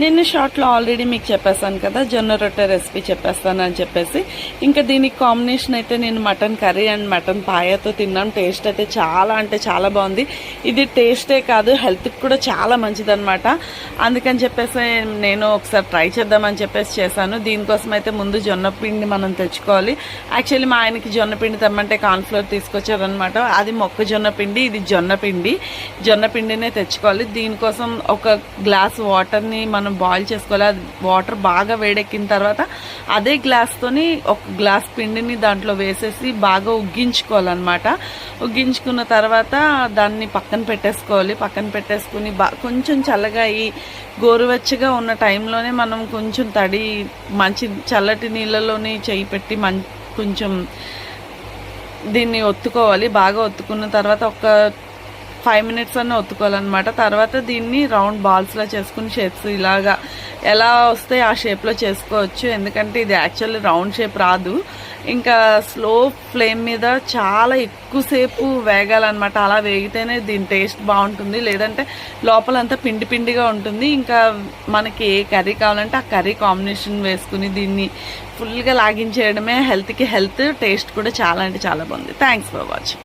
నిన్న షార్ట్లో ఆల్రెడీ మీకు చెప్పేస్తాను కదా జొన్న రొట్టె రెసిపీ చెప్పేస్తాను అని చెప్పేసి. ఇంకా దీనికి కాంబినేషన్ అయితే నేను మటన్ కర్రీ అండ్ మటన్ పాయతో తిన్నాను. టేస్ట్ అయితే చాలా అంటే చాలా బాగుంది. ఇది టేస్టే కాదు హెల్త్కి కూడా చాలా మంచిదన్నమాట. అందుకని చెప్పేసి నేను ఒకసారి ట్రై చేద్దామని చెప్పేసి చేశాను. దీనికోసం అయితే ముందు జొన్న పిండి మనం తెచ్చుకోవాలి. యాక్చువల్లీ మా ఆయనకి జొన్న పిండి తెమ్మంటే కార్న్ఫ్లోర్ తీసుకొచ్చారనమాట అది మొక్కజొన్న పిండి ఇది జొన్న పిండి. జొన్న పిండినే తెచ్చుకోవాలి. దీనికోసం ఒక గ్లాస్ వాటర్ని మనం మనం బాయిల్ చేసుకోవాలి. అది వాటర్ బాగా వేడెక్కిన తర్వాత అదే గ్లాస్తోని ఒక గ్లాస్ పిండిని దాంట్లో వేసేసి బాగా ఉగ్గించుకోవాలన్నమాట. ఉగ్గించుకున్న తర్వాత దాన్ని పక్కన పెట్టేసుకోవాలి. పక్కన పెట్టేసుకుని బా కొంచెం చల్లగా అయ్యి గోరువెచ్చగా ఉన్న టైంలోనే మనం కొంచెం తడి మంచి చల్లటి నీళ్ళలోని చేయి పెట్టి మం కొంచెం దీన్ని ఒత్తుకోవాలి. బాగా ఒత్తుకున్న తర్వాత ఒక ఫైవ్ మినిట్స్ అన్న ఒత్తుకోవాలన్నమాట. తర్వాత దీన్ని రౌండ్ బాల్స్లో చేసుకుని షేప్స్ ఇలాగా ఎలా వస్తే ఆ షేప్లో చేసుకోవచ్చు. ఎందుకంటే ఇది యాక్చువల్లీ రౌండ్ షేప్ రాదు. ఇంకా స్లో ఫ్లేమ్ మీద చాలా ఎక్కువసేపు వేగాలన్నమాట. అలా వేగితేనే దీని టేస్ట్ బాగుంటుంది. లేదంటే లోపలంతా పిండి పిండిగా ఉంటుంది. ఇంకా మనకి ఏ కర్రీ కావాలంటే ఆ కర్రీ కాంబినేషన్ వేసుకుని దీన్ని ఫుల్గా లాగించేయడమే హెల్త్కి హెల్త్ టేస్ట్ కూడా చాలా అంటే చాలా బాగుంది. Thanks for watching